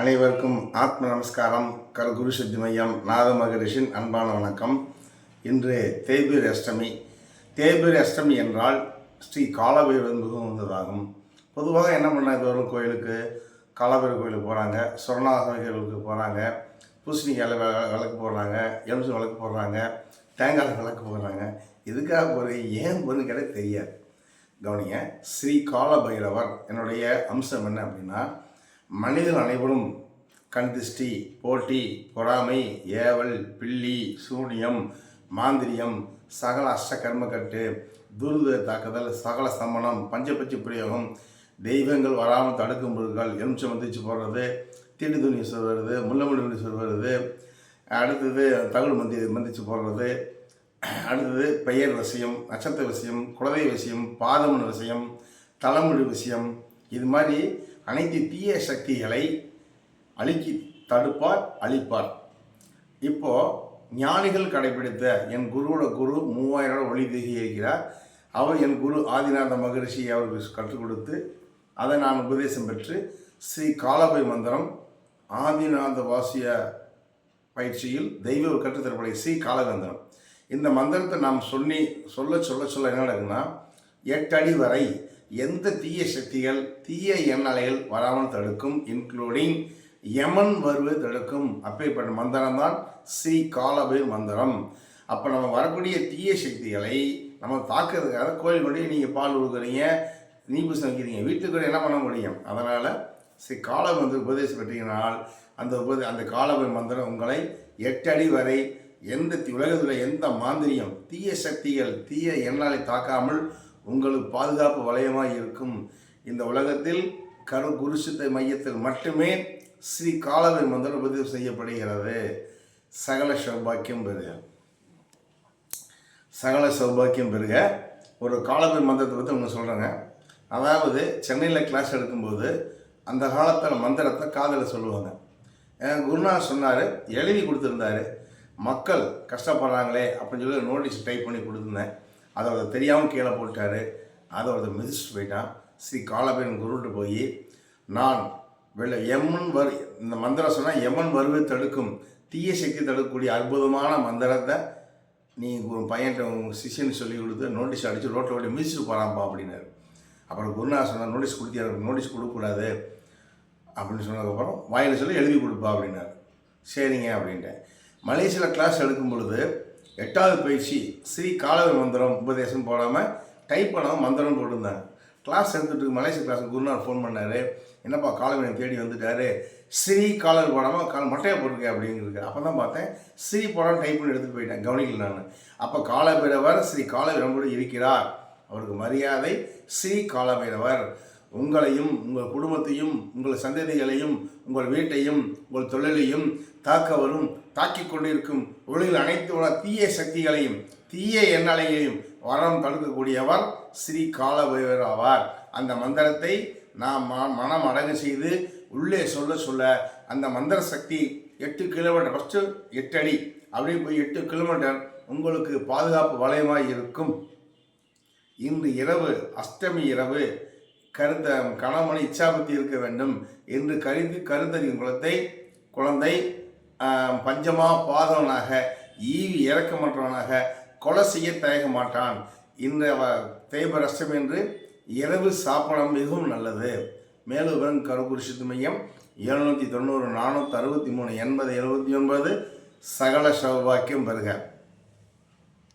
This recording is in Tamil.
அனைவருக்கும் ஆத்ம நமஸ்காரம். கரு குரு சித்தி மையம் நாத மகரிஷின் அன்பான வணக்கம். இன்று தேய்பீர் அஷ்டமி. தேய்பீர் அஷ்டமி என்றால் ஸ்ரீ காலபைரவன் மிகவும் வந்ததாகும் பொதுவாக என்ன பண்ணாங்க வரும் கோயிலுக்கு காலபைரவ கோயிலுக்கு போகிறாங்க சொர்ணாசன கோயிலுக்கு போகிறாங்க பூசணிக்காயில் விளக்கு போடுறாங்க எலுமிச்சம் விளக்கு போடுறாங்க தேங்காய் விளக்கு போடுறாங்க இதுக்காக ஒரு ஏன் போகிறதுன்னு கேட்டால் தெரியாது. கவனிங்க ஸ்ரீ காலபைரவர் என்னுடைய அம்சம் என்ன அப்படின்னா மனிதன் அனைவரும் கண்திஷ்டி போட்டி பொறாமை ஏவல் பில்லி சூனியம் மாந்திரியம் சகல அஷ்டகர்மக்கட்டு துருத தாக்குதல் சகல சமணம் பஞ்சபட்சி பிரயோகம் தெய்வங்கள் வராமல் தடுக்கும் பொருட்கள் எலுமிச்சம் வந்துச்சு போடுறது தீட்டு துணி சொல்வது முள்ளமொழி துணி சொல்வது அடுத்தது தகடு மந்தி மந்திச்சு போடுறது அடுத்தது பெயர் விஷயம் நட்சத்திர விஷயம் குலதெய்வ விஷயம் பாதமன விஷயம் தலைமொழி விஷயம் இது மாதிரி அனைத்து தீய சக்திகளை அழுக்கி தடுப்பார் அழிப்பார். இப்போ ஞானிகள் கடைபிடித்த என் குருவோட குரு மூவாயிரம் ஒளி தேகி இருக்கிறார். அவர் என் குரு ஆதிநாத மகரிஷி அவருக்கு கற்றுக் கொடுத்து அதை நான் உபதேசம் பெற்று ஸ்ரீ காலபை மந்திரம் ஆதிநாத வாசிய பயிற்சியில் தெய்வ கற்றுத்தரப்படைய ஸ்ரீ காலகந்தனம் இந்த மந்திரத்தை நாம் சொல்லி சொல்ல சொல்ல சொல்ல என்ன நடக்குன்னா எட்டு அடி வரை எந்த தீய சக்திகள் தீய எண்ணலைகள் வராமல் தடுக்கும் இன்க்ளூடிங் யமன் வருவது தடுக்கும். அப்பேற்பட்ட மந்திரம் தான் ஸ்ரீ காலபைர் மந்திரம். அப்போ நம்ம வரக்கூடிய தீய சக்திகளை நம்ம தாக்குறதுக்காக கோயில் கொண்டு நீங்கள் பால் கொடுக்குறீங்க நீ புத்தகம் வைக்கிறீங்க. வீட்டுக்கு என்ன பண்ண முடியும்? அதனால் ஸ்ரீ கால வந்து உபதேசம் பெற்றீங்கனால் அந்த உபதே அந்த காலபை மந்திரம் உங்களை எட்டு அடி வரை எந்த தி- உலகத்தில் எந்த மாந்திரியம் தீய சக்திகள் தீய எண்ணாலை தாக்காமல் உங்களுக்கு பாதுகாப்பு வளையமாக இருக்கும். இந்த உலகத்தில் கரு குருசித்த மையத்தில் மட்டுமே ஸ்ரீ காலவை மந்திரம் பதிவு செய்யப்படுகிறது. சகல சௌபாக்கியம் பெறுக. சகல சௌபாக்கியம் பெறுக. ஒரு காலவை மந்திரத்தை பற்றி ஒன்று சொல்கிறேங்க அதாவது சென்னையில் கிளாஸ் எடுக்கும்போது அந்த காலத்தில் மந்திரத்தை காதில் சொல்லுவாங்க. என் குருநாத் சொன்னார் எழுதி கொடுத்துருந்தாரு. மக்கள் கஷ்டப்படுறாங்களே அப்படின்னு சொல்லி நோட்டீஸ் டைப் பண்ணி கொடுத்துருந்தேன். அதை தெரியாமல் கீழே போட்டார் அதை அவர் மிதிச்சுட்டு போயிட்டான். ஸ்ரீ காலபேரன் குருட்டு போய் நான் வெள்ள எம்மன் வரு இந்த மந்திரம் சொன்னால் எம்மன் வருவை தடுக்கும். தீய சக்தி தடுக்கக்கூடிய அற்புதமான மந்திரத்தை நீ உன் பையன்கிட்ட உங்கள் சிஷியன் சொல்லி கொடுத்து நோட்டீஸ் அடித்து ரோட்டில் ஓடி மிதிச்சுட்டு போகிறான்ப்பா அப்படின்னாரு. அப்புறம் குருநாத் சொன்னார் நோட்டீஸ் கொடுத்தியாரு நோட்டீஸ் கொடுக்கக்கூடாது. அப்படின்னு சொன்னதுக்கப்புறம் வாயில் சொல்லி எழுதி கொடுப்பா அப்படின்னாரு. சரிங்க அப்படின்ட்டேன். மலேசியாவில் கிளாஸ் எடுக்கும் பொழுது எட்டாவது பயிற்சி ஸ்ரீ காலவை மந்திரம் உபதேசம் போடாமல் டைப் பண்ணாமல் மந்திரம் போட்டிருந்தாங்க. கிளாஸ் எடுத்துட்டு மலேசிய கிளாஸ் குருநாள் ஃபோன் பண்ணார். என்னப்பா காலவை தேடி வந்துட்டாரு. ஸ்ரீ காலர் போடாமல் கால் மட்டையை போட்டிருக்கேன் அப்படிங்கிறது அப்போ தான் பார்த்தேன் ஸ்ரீ போடாமல் டைப் பண்ணி எடுத்துகிட்டு போயிட்டேன் கவனிக்கல நான். அப்போ காலபைரவர் ஸ்ரீ காலபைரவரோடு இருக்கிறார். அவருக்கு மரியாதை. ஸ்ரீ காலபைரவர் உங்களையும் உங்கள் குடும்பத்தையும் உங்கள் சந்ததிகளையும் உங்கள் வீட்டையும் உங்கள் தொழிலையும் தாக்க வரும். தாக்கிக் கொண்டிருக்கும் உலகில் அனைத்து உள்ள தீய சக்திகளையும் தீய எண்ணலையையும் வரம் தடுக்கக்கூடியவர் ஸ்ரீ காலபைவர் ஆவார். அந்த மந்திரத்தை நாம் ம- மனம் அடங்கு செய்து உள்ளே சொல்ல சொல்ல அந்த மந்திர சக்தி எட்டு கிலோமீட்டர் ஃபஸ்ட்டு எட்டு அடி அப்படியே போய் எட்டு கிலோமீட்டர் உங்களுக்கு பாதுகாப்பு வளையமாக இருக்கும். இன்று இரவு அஷ்டமி இரவு கருத்த கணவனை இச்சாபத்தி இருக்க வேண்டும் என்று கருதி கருத்தறியும் குலத்தை குழந்தை பஞ்சமா பாதவனாக ஈவி இறக்கமற்றவனாக கொலை செய்ய தயங்க மாட்டான் இந்த தேய்பர் அஷ்டமி என்று இரவு சாப்பிடம் மிகவும் நல்லது. மேலும் விவரம் மையம் எழுநூற்றி தொண்ணூறு நானூற்றி அறுபத்தி மூணு எண்பது எழுபத்தி ஒன்பது சகல சௌபாக்கியம் பெறுக.